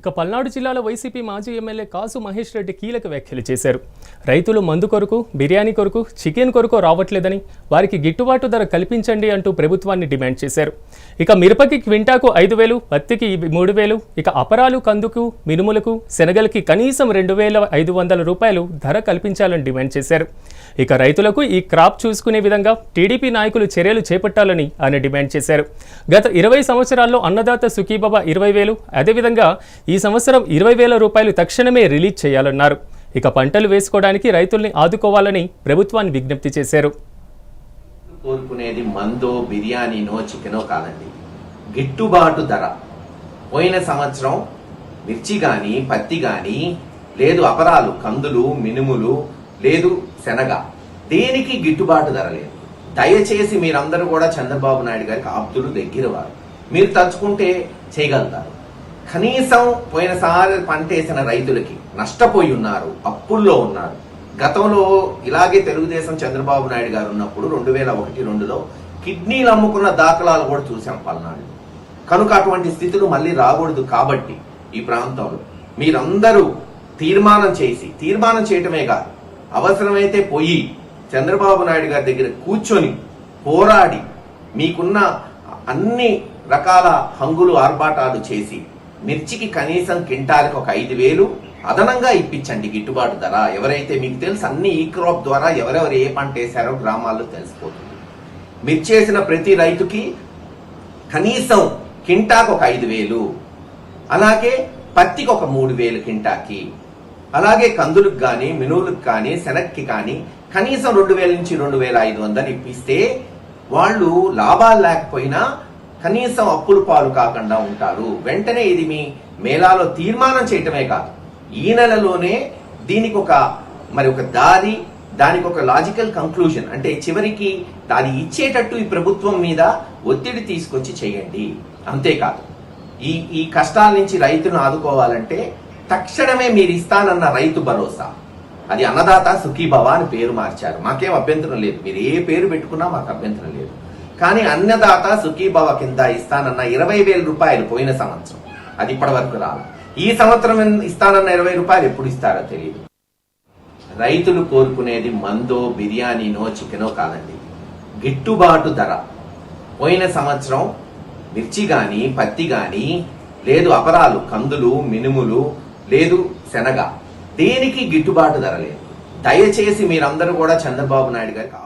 ఇక పల్నాడు జిల్లాలో వైసీపీ మాజీ ఎమ్మెల్యే కాసు మహేష్ రెడ్డి కీలక వ్యాఖ్యలు చేశారు. రైతులు మందు కొరకు బిర్యానీ కొరకు చికెన్ కొరకు రావట్లేదని వారికి గిట్టుబాటు ధర కల్పించండి అంటూ ప్రభుత్వాన్ని డిమాండ్ చేశారు. ఇక మిరపకి క్వింటాకు ఐదు వేలు పత్తికి మూడు వేలు ఇక అపరాలు కందుకు మినుములకు శనగలకి కనీసం రెండు వేల ఐదు వందల రూపాయలు ధర కల్పించాలని డిమాండ్ చేశారు. ఇక రైతులకు ఈ క్రాప్ చూసుకునే విధంగా టీడీపీ నాయకులు చర్యలు చేపట్టాలని ఆయన డిమాండ్ చేశారు. గత ఇరవై సంవత్సరాల్లో అన్నదాత సుఖీబాబా ఇరవై వేలు అదేవిధంగా ఈ సంవత్సరం ఇరవై వేల రూపాయలు తక్షణమే రిలీజ్ చేయాలన్నారు. ఇక పంటలు వేసుకోవడానికి రైతుల్ని ఆదుకోవాలని ప్రభుత్వాన్ని విజ్ఞప్తి చేశారు. కోరుకునేది మందో బిర్యానీనో చికెనో కాదండి. గిట్టుబాటు ధర. పోయిన సంవత్సరం మిర్చి కానీ పత్తి కానీ లేదు అపరాలు కందులు మినుములు లేదు శనగ. దేనికి గిట్టుబాటు ధర లేదు? దయచేసి మీరందరూ కూడా చంద్రబాబు నాయుడు గారికి ఆప్తులు దగ్గర వారు మీరు తలుచుకుంటే చేయగలుగుతారు. కనీసం పోయినసారి పంట వేసిన రైతులకి నష్టపోయి ఉన్నారు అప్పుల్లో ఉన్నారు. గతంలో ఇలాగే తెలుగుదేశం చంద్రబాబు నాయుడు గారు ఉన్నప్పుడు రెండు వేల ఒకటి రెండులో కిడ్నీలు అమ్ముకున్న దాఖలాలు కూడా చూసాం పల్నాడు. కనుక అటువంటి స్థితులు మళ్ళీ రాకూడదు కాబట్టి ఈ ప్రాంతంలో మీరందరూ తీర్మానం చేసి తీర్మానం చేయటమే కాదు అవసరమైతే పోయి చంద్రబాబు నాయుడు గారి దగ్గర కూర్చొని పోరాడి మీకున్న అన్ని రకాల హంగులు ఆర్భాటాలు చేసి మిర్చికి కనీసం క్వింటాలకు ఒక ఐదు వేలు అదనంగా ఇప్పించండి గిట్టుబాటు ధర. ఎవరైతే మీకు తెలుసు అన్ని ఈ క్రాప్ ద్వారా ఎవరెవరు ఏ పంట వేశారో గ్రామాల్లో తెలిసిపోతుంది. మిర్చి వేసిన ప్రతి రైతుకి కనీసం కింటాకు ఒక ఐదు వేలు అలాగే పత్తికి ఒక మూడు వేలు కింటాకి అలాగే కందులకు కానీ మినువులకు కానీ శనక్కి కానీ కనీసం రెండు వేల నుంచి రెండు వేల ఐదు వందలు ఇప్పిస్తే వాళ్ళు లాభాలు లేకపోయినా కనీసం అప్పులు పాలు కాకుండా ఉంటారు. వెంటనే ఇది మీ మేళాలో తీర్మానం చేయటమే కాదు. ఈ నెలలోనే దీనికి ఒక మరి ఒక దారి దానికి ఒక లాజికల్ కంక్లూజన్ అంటే చివరికి దాని ఇచ్చేటట్టు ఈ ప్రభుత్వం మీద ఒత్తిడి తీసుకొచ్చి చేయండి. అంతేకాదు ఈ ఈ కష్టాల నుంచి రైతును ఆదుకోవాలంటే తక్షణమే మీరు ఇస్తానన్న రైతు భరోసా. అది అన్నదాత సుఖీభవ అని పేరు మార్చారు. మాకేం అభ్యంతరం లేదు. మీరు ఏ పేరు పెట్టుకున్నా మాకు అభ్యంతరం లేదు. కానీ అన్నదాత సుఖీభవ కింద ఇస్తానన్న ఇరవై వేల రూపాయలు పోయిన సంవత్సరం. అది ఇప్పటి వరకు రాదు. ఈ సంవత్సరం ఇస్తానన్న ఇరవై రూపాయలు ఎప్పుడు ఇస్తారో తెలియదు రైతులు కోరుకునేది మందో బిర్యానీనో చికెనో కాదండి. గిట్టుబాటు ధర. పోయిన సంవత్సరం మిర్చి గాని పత్తి గాని లేదు అపరాలు కందులు మినుములు లేదు శనగ. దేనికి గిట్టుబాటు ధర లేదు? దయచేసి మీరందరూ కూడా చంద్రబాబు నాయుడు గారికి